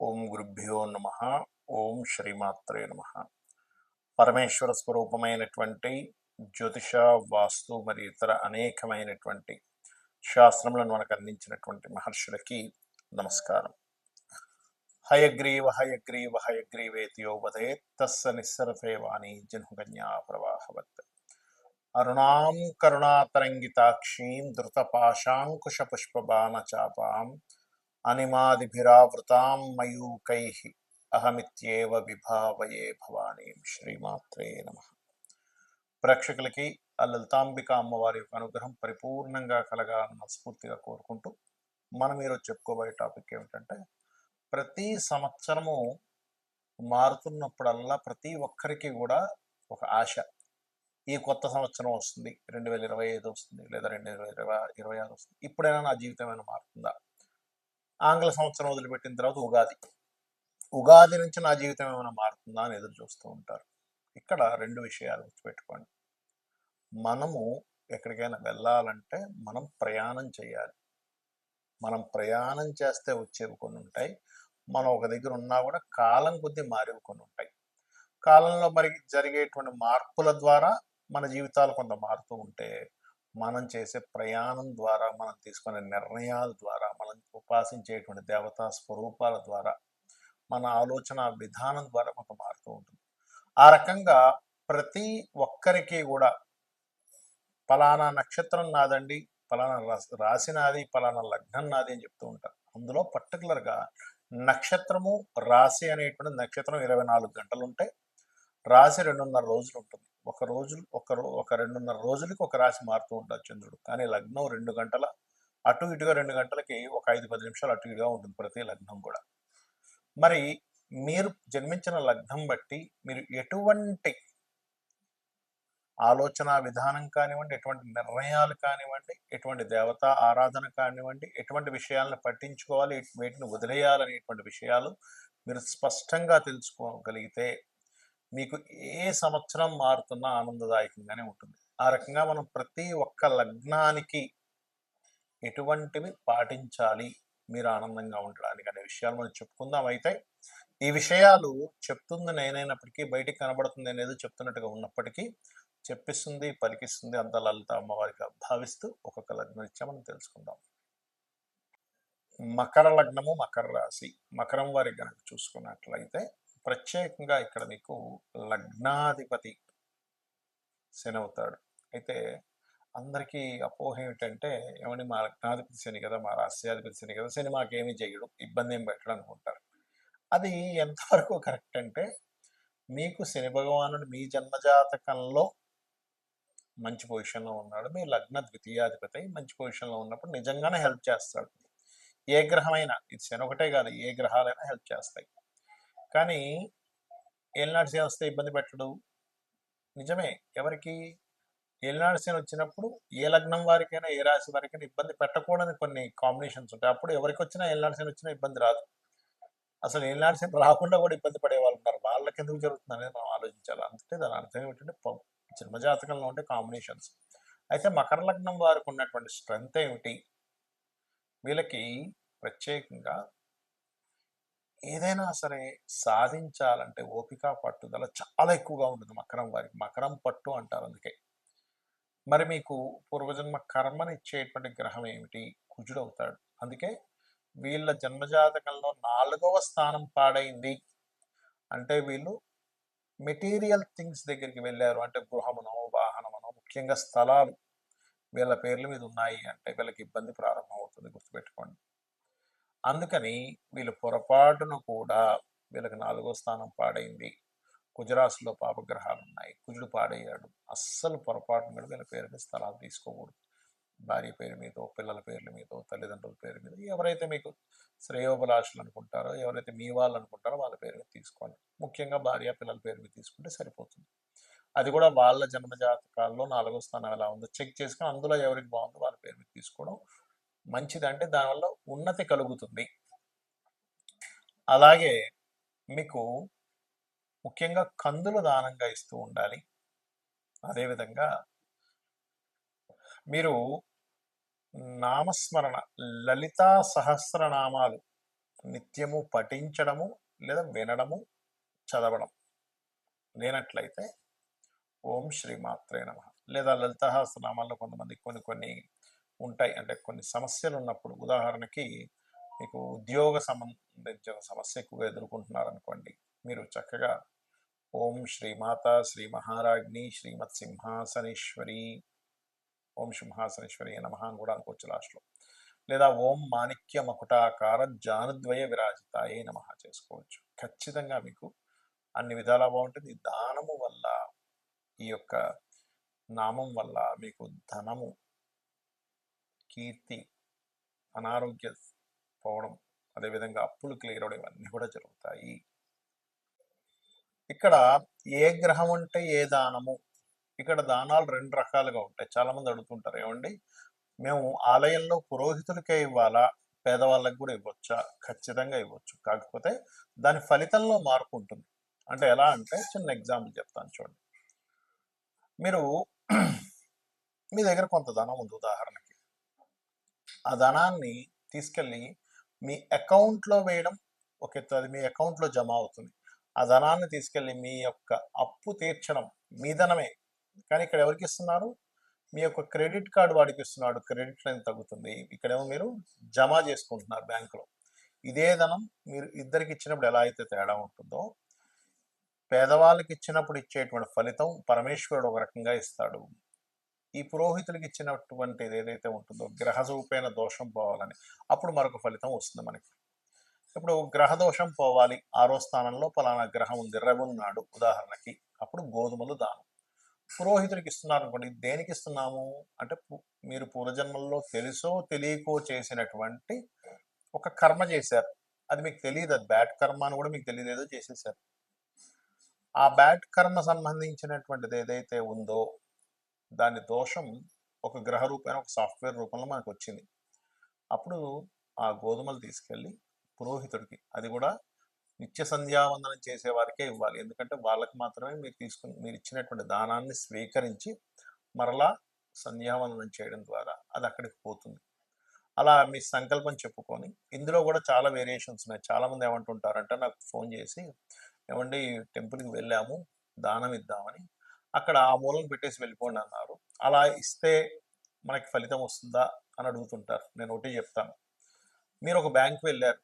ఓం గురుభ్యో నమ. ఓం శ్రీమాత్రే నమ. పరమేశ్వర స్వరూపమైనటువంటి జ్యోతిష వాస్తు మరియు ఇతర అనేకమైనటువంటి శాస్త్రములను మనకు అందించినటువంటి మహర్షులకి నమస్కారం. హయగ్రీవ హయగ్రీవ హయగ్రీవేతియోపదే తస్స నిస్సరతే వాణి జన్హుకన్యా ప్రవాహవత్. అరుణాం కరుణాతరంగితాక్షీం ధృతపాశాంకుశపుష్పబాణచాపాం అనిమాదిభిరావృతాం మయూకై అహమిత్యేవ విభావయే భవానీం శ్రీమాత్రే నమ ప్రేక్షకులకి ఆ లలితాంబిక అమ్మవారి యొక్క అనుగ్రహం పరిపూర్ణంగా కలగాలని మనస్ఫూర్తిగా కోరుకుంటూ మనం ఈరోజు చెప్పుకోబోయే టాపిక్ ఏమిటంటే ప్రతి సంవత్సరము మారుతున్నప్పుడల్లా ప్రతి ఒక్కరికి కూడా ఒక ఆశ. ఈ కొత్త సంవత్సరం వస్తుంది రెండు వేల ఇరవై ఐదు వస్తుంది లేదా రెండు వేల ఇరవై ఇరవై ఆరు వస్తుంది. ఇప్పుడైనా నా జీవితం ఏమైనా మారుతుందా? ఆంగ్ల సంవత్సరం వదిలిపెట్టిన తర్వాత ఉగాది. ఉగాది నుంచి నా జీవితం ఏమైనా మారుతుందా అని ఎదురు చూస్తూ ఉంటారు. ఇక్కడ రెండు విషయాలు గుర్తుపెట్టుకోండి. మనము ఎక్కడికైనా వెళ్ళాలంటే మనం ప్రయాణం చేయాలి. మనం ప్రయాణం చేస్తే వచ్చేవి కొన్ని ఉంటాయి. మనం ఒక దగ్గర ఉన్నా కూడా కాలం కొద్దీ మారేవి కొన్ని ఉంటాయి. కాలంలో మరి జరిగేటువంటి మార్పుల ద్వారా మన జీవితాలు కొంత మారుతూ ఉంటే మనం చేసే ప్రయాణం ద్వారా మనం తీసుకునే నిర్ణయాల ద్వారా మనం ఉపాసించేటువంటి దేవతా స్వరూపాల ద్వారా మన ఆలోచన విధానం ద్వారా మనకు మారుతూ ఉంటుంది. ఆ రకంగా ప్రతి ఒక్కరికి కూడా పలానా నక్షత్రం నాదండి పలానా రాశి- రాశి నాది పలానా లగ్నం నాది అని చెప్తూ ఉంటారు. అందులో పర్టికులర్గా నక్షత్రము రాశి అనేటువంటి నక్షత్రం ఇరవై నాలుగు గంటలు ఉంటాయి రాశి రెండున్నర రోజులు ఉంటుంది. ఒక రోజు ఒక ఒక రెండున్నర రోజులకి ఒక రాశి మారుతూ ఉంటారు చంద్రుడు. కానీ లగ్నం రెండు గంటల అటు ఇటుగా రెండు గంటలకి ఒక ఐదు పది నిమిషాలు అటు ఇటుగా ఉంటుంది ప్రతి లగ్నం కూడా. మరి మీరు జన్మించిన లగ్నం బట్టి మీరు ఎటువంటి ఆలోచన విధానం కానివ్వండి ఎటువంటి నిర్ణయాలు కానివ్వండి ఎటువంటి దేవతా ఆరాధన కానివ్వండి ఎటువంటి విషయాలను పట్టించుకోవాలి వీటిని వదిలేయాలనేటువంటి విషయాలు మీరు స్పష్టంగా తెలుసుకోగలిగితే మీకు ఏ సంవత్సరం మారుతున్నా ఆనందదాయకంగానే ఉంటుంది. ఆ రకంగా మనం ప్రతి ఒక్క లగ్నానికి ఎటువంటివి పాటించాలి మీరు ఆనందంగా ఉండడానికి అనే విషయాలు మనం చెప్పుకుందాం. అయితే ఈ విషయాలు చెప్తుంది నేనైనప్పటికీ బయటికి కనబడుతుంది అనేది చెప్తున్నట్టుగా ఉన్నప్పటికీ చెప్పిస్తుంది పలికిస్తుంది అంత లలిత అమ్మవారిగా భావిస్తూ ఒక్కొక్క లగ్నం ఇచ్చా మనం తెలుసుకుందాం. మకర లగ్నము మకర రాశి. మకరం వారి కనుక చూసుకున్నట్లయితే ప్రత్యేకంగా ఇక్కడ మీకు లగ్నాధిపతి శని అవుతాడు అయితే అందరికీ అపోహ ఏమిటంటే ఏమని మా లగ్నాధిపతి శని కదా మా రాశ్యాధిపతి శని కదా శని మాకేమీ చేయడు ఇబ్బంది ఏం పెట్టడం అనుకుంటారు. అది ఎంతవరకు కరెక్ట్ అంటే మీకు శని భగవానుడు మీ జన్మజాతకంలో మంచి పొజిషన్లో ఉన్నాడు మీ లగ్న ద్వితీయాధిపతి మంచి పొజిషన్లో ఉన్నప్పుడు నిజంగానే హెల్ప్ చేస్తాడు. ఏ గ్రహమైనా ఇది శని ఒకటే కాదు ఏ గ్రహాలైనా హెల్ప్ చేస్తాయి. కానీ ఏలినాడు వస్తే ఇబ్బంది పెట్టడు. నిజమే ఎవరికి? ఏలినాడు వచ్చినప్పుడు ఏ లగ్నం వారికైనా ఏ రాశి వారికైనా ఇబ్బంది పెట్టకూడని కొన్ని కాంబినేషన్స్ ఉంటాయి. అప్పుడు ఎవరికి వచ్చినా ఏలినాడు శని వచ్చినా ఇబ్బంది రాదు. అసలు ఏలినాడు రాకుండా కూడా ఇబ్బంది పడే వాళ్ళు ఉన్నారు. వాళ్ళకి ఎందుకు జరుగుతుంది అనేది మనం ఆలోచించాలి. అంటే దాని అర్థం ఏమిటంటే జన్మజాతకంలో ఉండే కాంబినేషన్స్. అయితే మకర లగ్నం వారికి ఉన్నటువంటి స్ట్రెంగ్త్ ఏమిటి? వీళ్ళకి ప్రత్యేకంగా ఏదైనా సరే సాధించాలంటే ఓపిక పట్టుదల చాలా ఎక్కువగా ఉంటుంది మకరం వారికి మకరం పట్టు అంటారు అందుకే. మరి మీకు పూర్వజన్మ కర్మనిచ్చేటువంటి గ్రహం ఏమిటి? కుజుడు అవుతాడు. అందుకే వీళ్ళ జన్మజాతకంలో నాలుగవ స్థానం పాడైంది. అంటే వీళ్ళు మెటీరియల్ థింగ్స్ దగ్గరికి వెళ్ళారు. అంటే గృహమునో వాహనమునో ముఖ్యంగా స్థలాలు వీళ్ళ పేర్ల మీద ఉన్నాయి అంటే వీళ్ళకి ఇబ్బంది ప్రారంభం అవుతుంది గుర్తుపెట్టుకోండి. అందుకని వీళ్ళు పొరపాటును కూడా వీళ్ళకి నాలుగో స్థానం పాడైంది. కుజరాశిలో పాపగ్రహాలు ఉన్నాయి కుజుడు పాడయ్యాడు. అస్సలు పొరపాటు మీద వీళ్ళ పేరు మీద స్థలాలు తీసుకోకూడదు. భార్య పేరు మీదో పిల్లల పేర్ల మీదో తల్లిదండ్రుల పేరు మీద ఎవరైతే మీకు శ్రేయోభిలాషులు అనుకుంటారో ఎవరైతే మీ వాళ్ళు అనుకుంటారో వాళ్ళ పేరు మీద తీసుకోండి. ముఖ్యంగా భార్య పిల్లల పేరు మీద తీసుకుంటే సరిపోతుంది. అది కూడా వాళ్ళ జన్మ జాతకాల్లో నాలుగో స్థానం ఎలా ఉందో చెక్ చేసుకుని అందులో ఎవరికి బాగుందో వాళ్ళ పేరు మీద తీసుకోవడం మంచిదంటే దానివల్ల ఉన్నతి కలుగుతుంది. అలాగే మీకు ముఖ్యంగా కందులు దానంగా ఇస్తూ ఉండాలి. అదేవిధంగా మీరు నామస్మరణ లలితా సహస్రనామాలు నిత్యము పఠించడము లేదా వినడము చదవడం. లేనట్లయితే ఓం శ్రీమాత్రే నమ. లేదా లలిత సహస్రనామాల్లో కొంతమంది కొన్ని కొన్ని ఉంటాయి. అంటే కొన్ని సమస్యలు ఉన్నప్పుడు ఉదాహరణకి మీకు ఉద్యోగ సంబంధించిన సమస్య ఎక్కువగా ఎదుర్కొంటున్నారనుకోండి మీరు చక్కగా ఓం శ్రీమాత శ్రీ మహారాజ్ని శ్రీమత్ సింహాసనేశ్వరి ఓం సింహాసనేశ్వరి నమ అని కూడా అనుకోవచ్చు లాస్ట్లో. లేదా ఓం మాణిక్య మకుటాకార జానుద్వయ విరాజితాయే నమ చేసుకోవచ్చు. ఖచ్చితంగా మీకు అన్ని విధాలా బాగుంటుంది. దానము వల్ల ఈ యొక్క నామం వల్ల మీకు ధనము కీర్తి అనారోగ్య పోవడం అదేవిధంగా అప్పులు క్లియర్ అవడం ఇవన్నీ కూడా జరుగుతాయి. ఇక్కడ ఏ గ్రహం అంటే ఏ దానము? ఇక్కడ దానాలు రెండు రకాలుగా ఉంటాయి. చాలామంది అడుగుతుంటారు ఏమండి? మేము ఆలయంలో పురోహితులకే ఇవ్వాలా? పేదవాళ్ళకి కూడా ఇవ్వచ్చా? ఖచ్చితంగా ఇవ్వచ్చు. కాకపోతే దాని ఫలితంలో మార్పు ఉంటుంది. అంటే ఎలా అంటే చిన్న ఎగ్జాంపుల్ చెప్తాను చూడండి. మీరు మీ దగ్గర కొంత ధనం ఉంది. ఉదాహరణ ఆ ధనాన్ని తీసుకెళ్ళి మీ అకౌంట్లో వేయడం ఒక ఎత్తు. అది మీ అకౌంట్లో జమ అవుతుంది. ఆ ధనాన్ని తీసుకెళ్ళి మీ యొక్క అప్పు తీర్చడం మీ ధనమే. కానీ ఇక్కడ ఎవరికి ఇస్తున్నారు? మీ యొక్క క్రెడిట్ కార్డు వాడికి ఇస్తున్నాడు. క్రెడిట్ లైన్ తగ్గుతుంది. ఇక్కడేమో మీరు జమ చేసుకుంటున్నారు బ్యాంకులో. ఇదే ధనం మీరు ఇద్దరికి ఇచ్చినప్పుడు ఎలా అయితే తేడా ఉంటుందో పేదవాళ్ళకి ఇచ్చినప్పుడు ఇచ్చేటువంటి ఫలితం పరమేశ్వరుడు ఒక రకంగా ఇస్తాడు. ఈ పురోహితులకి ఇచ్చినటువంటిది ఏదైతే ఉంటుందో గ్రహ దోషం పోవాలని అప్పుడు మరొక ఫలితం వస్తుంది మనకి. ఇప్పుడు గ్రహ దోషం పోవాలి ఆరో స్థానంలో పలానా గ్రహం ఉంది రవి ఉన్నాడు ఉదాహరణకి అప్పుడు గోధుమలు దానం. పురోహితుడికి ఇస్తున్నారు అనుకోండి దేనికి ఇస్తున్నాము అంటే మీరు పూర్వజన్మల్లో తెలుసో తెలియకో చేసినటువంటి ఒక కర్మ చేశారు. అది మీకు తెలియదు అది బ్యాడ్ కర్మ అని కూడా మీకు తెలియదు ఏదో చేసేసారు ఆ బ్యాడ్ కర్మ సంబంధించినటువంటిది ఏదైతే ఉందో దాని దోషం ఒక గ్రహ రూపమైన ఒక సాఫ్ట్వేర్ రూపంలో మనకు వచ్చింది అప్పుడు ఆ గోధుమలు తీసుకెళ్ళి పురోహితుడికి అది కూడా నిత్య సంధ్యావందనం చేసే వారికే ఇవ్వాలి. ఎందుకంటే వాళ్ళకి మాత్రమే మీరు తీసుకుని మీరు ఇచ్చినటువంటి దానాన్ని స్వీకరించి మరలా సంధ్యావందనం చేయడం ద్వారా అది అక్కడికి పోతుంది. అలా మీ సంకల్పం చెప్పుకొని ఇందులో కూడా చాలా వేరియేషన్స్ ఉన్నాయి. చాలామంది ఏమంటుంటారంటే నాకు ఫోన్ చేసి ఏమండి టెంపుల్కి వెళ్ళాము దానం ఇద్దామని అక్కడ ఆ మూలను పెట్టేసి వెళ్ళిపోండి అన్నారు. అలా ఇస్తే మనకి ఫలితం వస్తుందా అని అడుగుతుంటారు. నేను ఒకటి చెప్తాను. మీరు ఒక బ్యాంక్ వెళ్ళారు.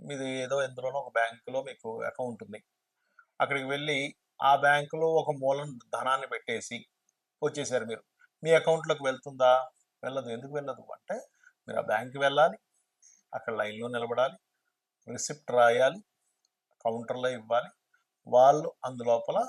మీది ఏదో ఎందులోనో ఒక బ్యాంకులో మీకు అకౌంట్ ఉంది. అక్కడికి వెళ్ళి ఆ బ్యాంకులో ఒక మూలం ధనాన్ని పెట్టేసి వచ్చేసారు మీరు. మీ అకౌంట్లోకి వెళ్తుందా? వెళ్ళదు. ఎందుకు వెళ్ళదు? అంటే మీరు ఆ బ్యాంక్కి వెళ్ళాలి. అక్కడ లైన్లో నిలబడాలి. రిసిప్ట్ రాయాలి. కౌంటర్లో ఇవ్వాలి. వాళ్ళు అందులోపల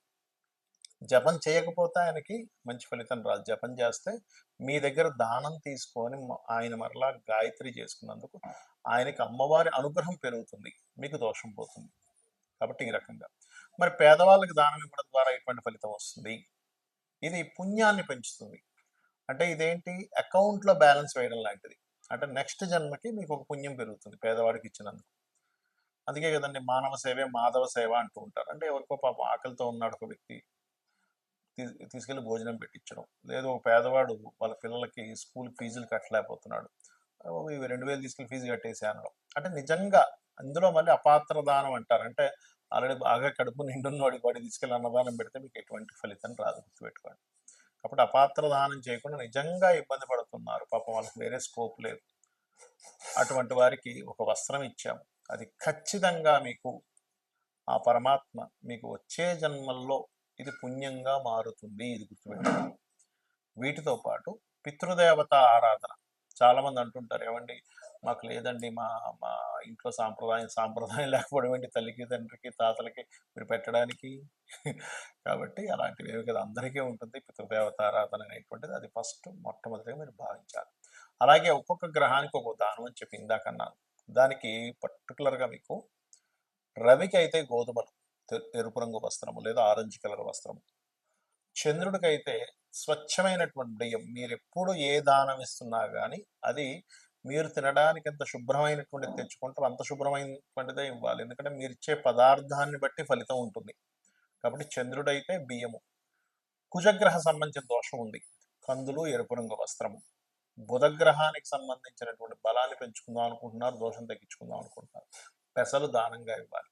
జపం చేయకపోతే ఆయనకి మంచి ఫలితం రాదు. జపం చేస్తే మీ దగ్గర దానం తీసుకొని ఆయన మరలా గాయత్రి చేసుకున్నందుకు ఆయనకి అమ్మవారి అనుగ్రహం పెరుగుతుంది. మీకు దోషం పోతుంది. కాబట్టి ఈ రకంగా. మరి పేదవాళ్ళకి దానం ఇవ్వడం ద్వారా ఎటువంటి ఫలితం వస్తుంది? ఇది పుణ్యాన్ని పెంచుతుంది. అంటే ఇదేంటి? అకౌంట్లో బ్యాలెన్స్ వేయడం లాంటిది. అంటే నెక్స్ట్ జన్మకి మీకు ఒక పుణ్యం పెరుగుతుంది పేదవాడికి ఇచ్చినందుకు. అందుకే కదండి మానవ సేవే మాధవ సేవ అంటూ ఉంటారు. అంటే ఎవరికో పాపం ఆకలితో ఉన్నాడు ఒక వ్యక్తి. తీసుకెళ్ళి భోజనం పెట్టించడం. లేదు ఒక పేదవాడు వాళ్ళ పిల్లలకి స్కూల్ ఫీజులు కట్టలేకపోతున్నాడు. ఓ, ఇవి రెండు వేలు తీసుకెళ్ళి ఫీజు కట్టేసి అనడం. అంటే నిజంగా అందులో మళ్ళీ అపాత్ర దానం అంటారు. అంటే ఆల్రెడీ బాగా కడుపు నిండున్నవాడికి వాడి తీసుకెళ్ళి అన్నదానం పెడితే మీకు ఎటువంటి ఫలితం రాదు గుర్తుపెట్టుకోండి. కాబట్టి అపాత్ర దానం చేయకుండా నిజంగా ఇబ్బంది పడుతున్నారు. పాపం వాళ్ళకి వేరే స్కోప్ లేదు. అటువంటి వారికి ఒక వస్త్రం ఇచ్చాం అది ఖచ్చితంగా మీకు ఆ పరమాత్మ మీకు వచ్చే జన్మల్లో ఇది పుణ్యంగా మారుతుంది ఇది గుర్తుపెట్టుకోండి. వీటితో పాటు పితృదేవత ఆరాధన. చాలా మంది అంటుంటారు ఏమండి మాకు లేదండి మా మా ఇంట్లో సాంప్రదాయం సాంప్రదాయం లేకపోవడం ఏంటి? తల్లికి తండ్రికి తాతలకి మీరు పెట్టడానికి? కాబట్టి అలాంటివి ఏమి కదా. అందరికీ ఉంటుంది పితృదేవత ఆరాధన అనేటువంటిది. అది ఫస్ట్ మొట్టమొదటిగా మీరు భావించాలి. అలాగే ఒక్కొక్క గ్రహానికి ఒక్కొక్క దానం అని చెప్పి ఇందాకన్నాను దానికి పర్టికులర్గా మీకు రవికి అయితే గోధుమలు. ఎరుపు రంగు వస్త్రము లేదా ఆరెంజ్ కలర్ వస్త్రము. చంద్రుడికైతే స్వచ్ఛమైనటువంటి బియ్యం మీరు ఎప్పుడు ఏ దానం ఇస్తున్నా కానీ అది మీరు తినడానికి ఎంత శుభ్రమైనటువంటిది తెచ్చుకుంటారు అంత శుభ్రమైనటువంటిదే ఇవ్వాలి. ఎందుకంటే మీరు ఇచ్చే పదార్థాన్ని బట్టి ఫలితం ఉంటుంది. కాబట్టి చంద్రుడైతే బియ్యము. కుజగ్రహ సంబంధించిన దోషం ఉంది. కందులు ఎరుపు రంగు వస్త్రము. బుధగ్రహానికి సంబంధించినటువంటి బలాన్ని పెంచుకుందాం అనుకుంటున్నారు దోషం తగ్గించుకుందాం అనుకుంటున్నారు. పెసలు దానంగా ఇవ్వాలి.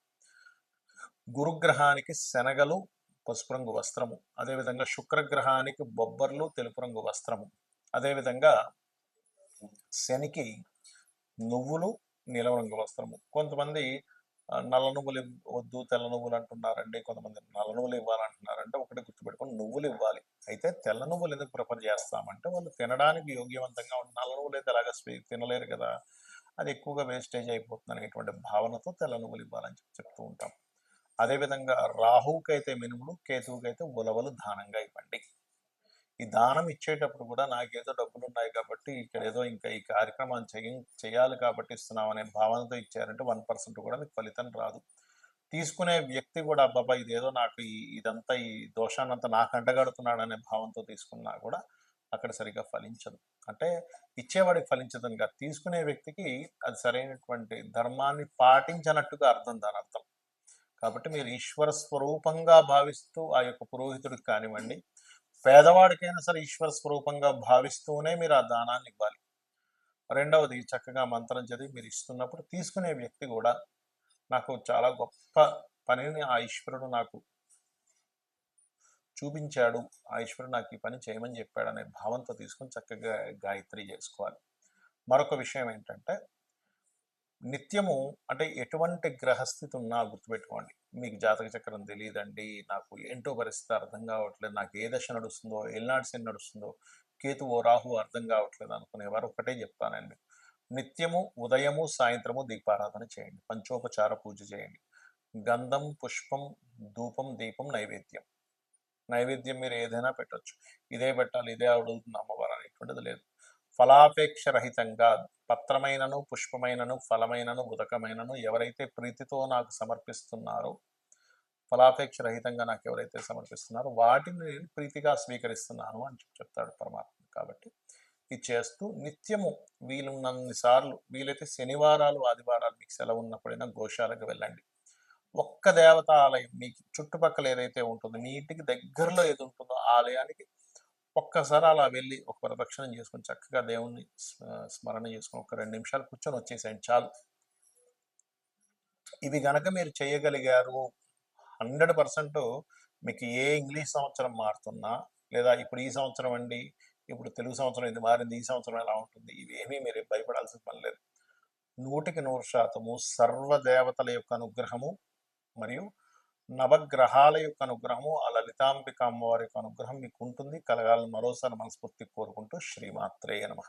గురుగ్రహానికి శనగలు పసుపు రంగు వస్త్రము. అదేవిధంగా శుక్రగ్రహానికి బొబ్బర్లు తెలుపు రంగు వస్త్రము. అదేవిధంగా శనికి నువ్వులు నీలం రంగు వస్త్రము. కొంతమంది నల్ల నువ్వులు వద్దు తెల్ల నువ్వులు అంటున్నారండి. కొంతమంది నల్ల నువ్వులు ఇవ్వాలంటున్నారంటే ఒకటి గుర్తుపెట్టుకొని నువ్వులు ఇవ్వాలి. అయితే తెల్ల నువ్వులు ఎందుకు ప్రిఫర్ చేస్తామంటే వాళ్ళు తినడానికి యోగ్యవంతంగా ఉన్న నల్ల నువ్వులు అయితే అలాగా తినలేరు కదా. అది ఎక్కువగా వేస్టేజ్ అయిపోతుంది అనేటువంటి భావనతో తెల్ల నువ్వులు ఇవ్వాలని చెప్పి చెప్తూ ఉంటాం. అదేవిధంగా రాహుకైతే మినుములు కేతువుకైతే ఉలవలు దానంగా ఇవ్వండి. ఈ దానం ఇచ్చేటప్పుడు కూడా నాకేదో డబ్బులు ఉన్నాయి కాబట్టి ఇక్కడ ఏదో ఇంకా ఈ కార్యక్రమాన్ని చేయ చేయాలి కాబట్టి ఇస్తున్నాం అనే భావనతో ఇచ్చారంటే వన్ పర్సెంట్ కూడా మీకు ఫలితం రాదు. తీసుకునే వ్యక్తి కూడా అబ్బాబా ఇదేదో నాకు ఈ ఇదంతా ఈ దోషాన్నంతా నాకు అంటగడుతున్నాడు అనే భావంతో తీసుకున్నా కూడా అక్కడ సరిగా ఫలించదు. అంటే ఇచ్చేవాడికి ఫలించదని కాదు. తీసుకునే వ్యక్తికి అది సరైనటువంటి ధర్మాన్ని పాటించనట్టుగా అర్థం దాని అర్థం. కాబట్టి మీరు ఈశ్వర స్వరూపంగా భావిస్తూ ఆ యొక్క పురోహితుడికి కానివ్వండి పేదవాడికైనా సరే ఈశ్వర స్వరూపంగా భావిస్తూనే మీరు ఆ దానాన్ని ఇవ్వాలి. రెండవది చక్కగా మంత్రం చదివి మీరు ఇస్తున్నప్పుడు తీసుకునే వ్యక్తి కూడా నాకు చాలా గొప్ప పనిని ఆ ఈశ్వరుడు నాకు చూపించాడు. ఆ ఈశ్వరుడు నాకు ఈ పని చేయమని చెప్పాడు అనే భావంతో తీసుకొని చక్కగా గాయత్రి చేసుకోవాలి. మరొక విషయం ఏంటంటే నిత్యము అంటే ఎటువంటి గ్రహస్థితి ఉన్నా గుర్తుపెట్టుకోండి. మీకు జాతక చక్రం తెలియదండి నాకు ఏంటో పరిస్థితి అర్థం కావట్లేదు నాకు ఏ దశ నడుస్తుందో ఎల్నాడు శని నడుస్తుందో కేతువో రాహు అర్థం కావట్లేదు అనుకునేవారు ఒకటే చెప్తానండి. నిత్యము ఉదయము సాయంత్రము దీపారాధన చేయండి. పంచోపచార పూజ చేయండి. గంధం పుష్పం ధూపం దీపం నైవేద్యం. నైవేద్యం మీరు ఏదైనా పెట్టవచ్చు ఇదే పెట్టాలి ఇదే అడుగుతుంది అమ్మవారు అనేటువంటిది లేదు. ఫలాపేక్ష రహితంగా పత్రమైనను పుష్పమైనను ఫలమైనను ఉదకమైనను ఎవరైతే ప్రీతితో నాకు సమర్పిస్తున్నారో ఫలాపేక్ష రహితంగా నాకు ఎవరైతే సమర్పిస్తున్నారో వాటిని నేను ప్రీతిగా స్వీకరిస్తున్నాను అని చెప్తాడు పరమాత్మ కాబట్టి ఇది చేస్తూ నిత్యము వీలున్నన్ని సార్లు వీలైతే శనివారాలు ఆదివారాలు మీకు సెలవు ఉన్నప్పుడైనా గోశాలకు వెళ్ళండి. ఒక్క దేవత ఆలయం మీకు చుట్టుపక్కల ఏదైతే ఉంటుందో మీ ఇంటికి దగ్గరలో ఏది ఉంటుందో ఆలయానికి ఒక్కసారి అలా వెళ్ళి ఒక ప్రదక్షిణం చేసుకుని చక్కగా దేవుణ్ణి స్మ- స్మరణ చేసుకొని ఒక రెండు నిమిషాలు కూర్చొని వచ్చేసేయండి చాలు. ఇవి గనక మీరు చేయగలిగారు హండ్రెడ్ పర్సెంట్ మీకు ఏ ఇంగ్లీష్ సంవత్సరం మారుతున్నా లేదా ఇప్పుడు ఈ సంవత్సరం అండి ఇప్పుడు తెలుగు సంవత్సరం ఇది మారింది ఈ సంవత్సరం ఎలా ఉంటుంది ఇవేమీ మీరు భయపడాల్సిన పని లేదు. నూటికి నూరు శాతము సర్వదేవతల యొక్క అనుగ్రహము మరియు నవగ్రహాల యొక్క అనుగ్రహము ఆ లలితాంబిక అమ్మవారి యొక్క అనుగ్రహం మీకు ఉంటుంది. కలగాలని మరోసారి మనస్ఫూర్తి కోరుకుంటూ శ్రీమాత్రేయ నమ.